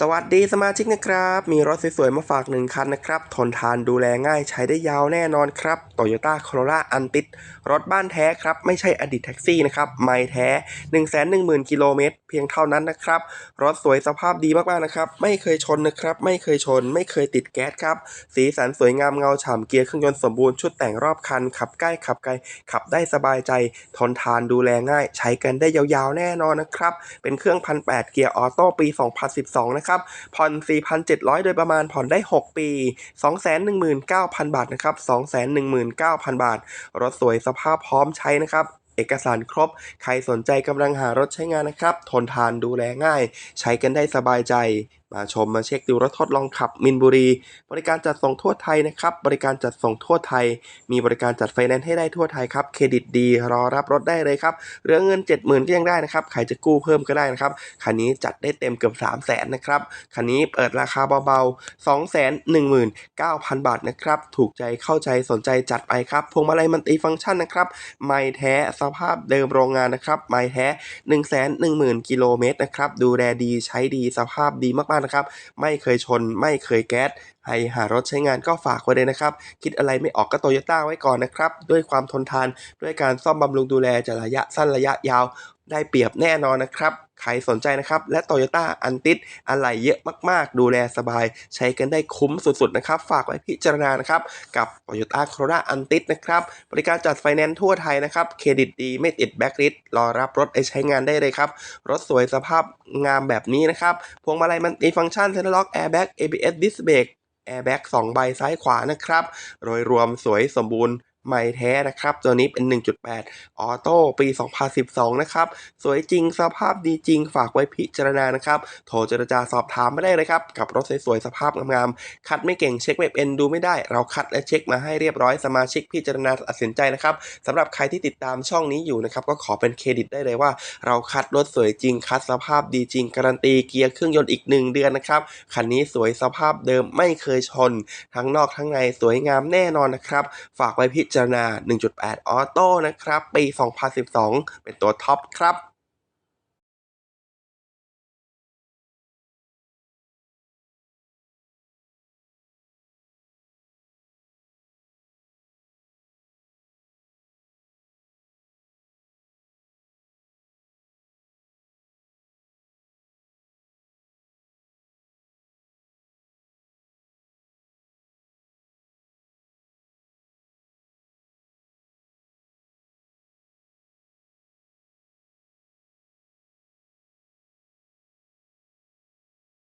สวัสดีสมาชิกนะครับ มีรถสวยๆมาฝากหนึ่งคันนะครับ ทนทานดูแลง่ายใช้ได้ยาวแน่นอนครับ Toyota Corolla a n t i s รถบ้านแท้ครับ ไม่ใช่อดีตแท็กซี่นะครับ ไม่แท้ 110,000 กิโลเมตร เพียงเท่านั้นนะครับ รถสวยสภาพดีมากๆนะครับ ไม่เคยชนนะครับ ไม่เคยชน ไม่เคยติดแก๊สครับ สีสันสวยงามเงาฉ่ำเกียร์เครื่องยนต์สมบูรณ์ชุดแต่งรอบคัน ขับใกล้ขับไกล ขับได้สบายใจ ทนทานดูแลง่าย ใช้กันได้ยาวๆแน่นอนนะครับ เป็นเครื่องพันแเกียร์ออโต้ปี 2012 นะครับ ผ่อน 4,700 โดยประมาณผ่อนได้ 6 ปี 219,000 บาทนะครับ 219,000 บาท รถสวยสภาพพร้อมใช้นะครับเอกสารครบ ใครสนใจกำลังหารถใช้งานนะครับ ทนทานดูแลง่าย ใช้กันได้สบายใจมาชมมาเช็คดูรถทดลองขับมินบุรี บริการจัดส่งทั่วไทยนะครับ บริการจัดส่งทั่วไทย มีบริการจัดไฟแนนซ์ให้ได้ทั่วไทยครับเครดิตดีรอรับรถได้เลยครับเหลือเงิน 70,000ก็ยังได้นะครับใครจะกู้เพิ่มก็ได้นะครับคันนี้จัดได้เต็มเกือบ3 0 0 0 0นนะครับคันนี้เปิดราคาเบาๆ 219,000 บาทนะครับถูกใจเข้าใจสนใจจัดไปครับพวงมาลัยมันติฟังก์ชันนะครับไม่แท้สภาพเดิมโรงงานนะครับไม่แท้ 110,000กิโลเมตรนะครับดูแลดีใช้ดีสภาพดีมากๆนะครับ ไม่เคยชน ไม่เคยแก๊สให้หารถใช้งานก็ฝากไว้เลยนะครับ คิดอะไรไม่ออกก็โตโยต้าไว้ก่อนนะครับ ด้วยความทนทานด้วยการซ่อมบำรุงดูแลจะระยะสั้นระยะยาวได้เปรียบแน่นอนนะครับ ใครสนใจนะครับ และ Toyota a n t i s อะไหล่เยอะมากๆ ดูแลสบาย ใช้กันได้คุ้มสุดๆนะครับ ฝากไว้พิจารณานะครับ กับ Toyota Corolla a n t i s นะครับ บริการจัดไฟแนนซ์ทั่วไทยนะครับ เครดิตดีไม่ติดแบ็คลิสรอรับรถไปใช้งานได้เลยครับ รถสวยสภาพงามแบบนี้นะครับพวงมาลัยมันมีฟังก์ชันเซนล็อกแอร์แบ็ก ABS Disc Brake แอร์แบ็ก2ใบซ้ายขวานะครับ โดยรวมสวยสมบูรณ์ ใหม่แท้นะครับ ตัวนี้เป็น 1.8 ออโต้ปี 2012 นะครับ สวยจริงสภาพดีจริงฝากไว้พิจารณานะครับ โทรเจรจาสอบถามไม่ได้เลยครับ กับรถสวยๆ สภาพงามๆ คัดไม่เก่งเช็คไม่เป็นดูไม่ได้ เราคัดและเช็คมาให้เรียบร้อยสมาชิกพิจารณาตัดสินใจนะครับสำหรับใครที่ติดตามช่องนี้อยู่นะครับก็ขอเป็นเครดิตได้เลยว่า เราคัดรถสวยจริง คัดสภาพดีจริง การันตีเกียร์เครื่องยนต์อีก 1 เดือนนะครับคันนี้สวยสภาพเดิมไม่เคยชน ทั้งนอกทั้งในสวยงามแน่นอนนะครับ ฝากไว้พิจารณา 1.8 ออโต้นะครับ ปี 2012 เป็นตัวท็อปครับ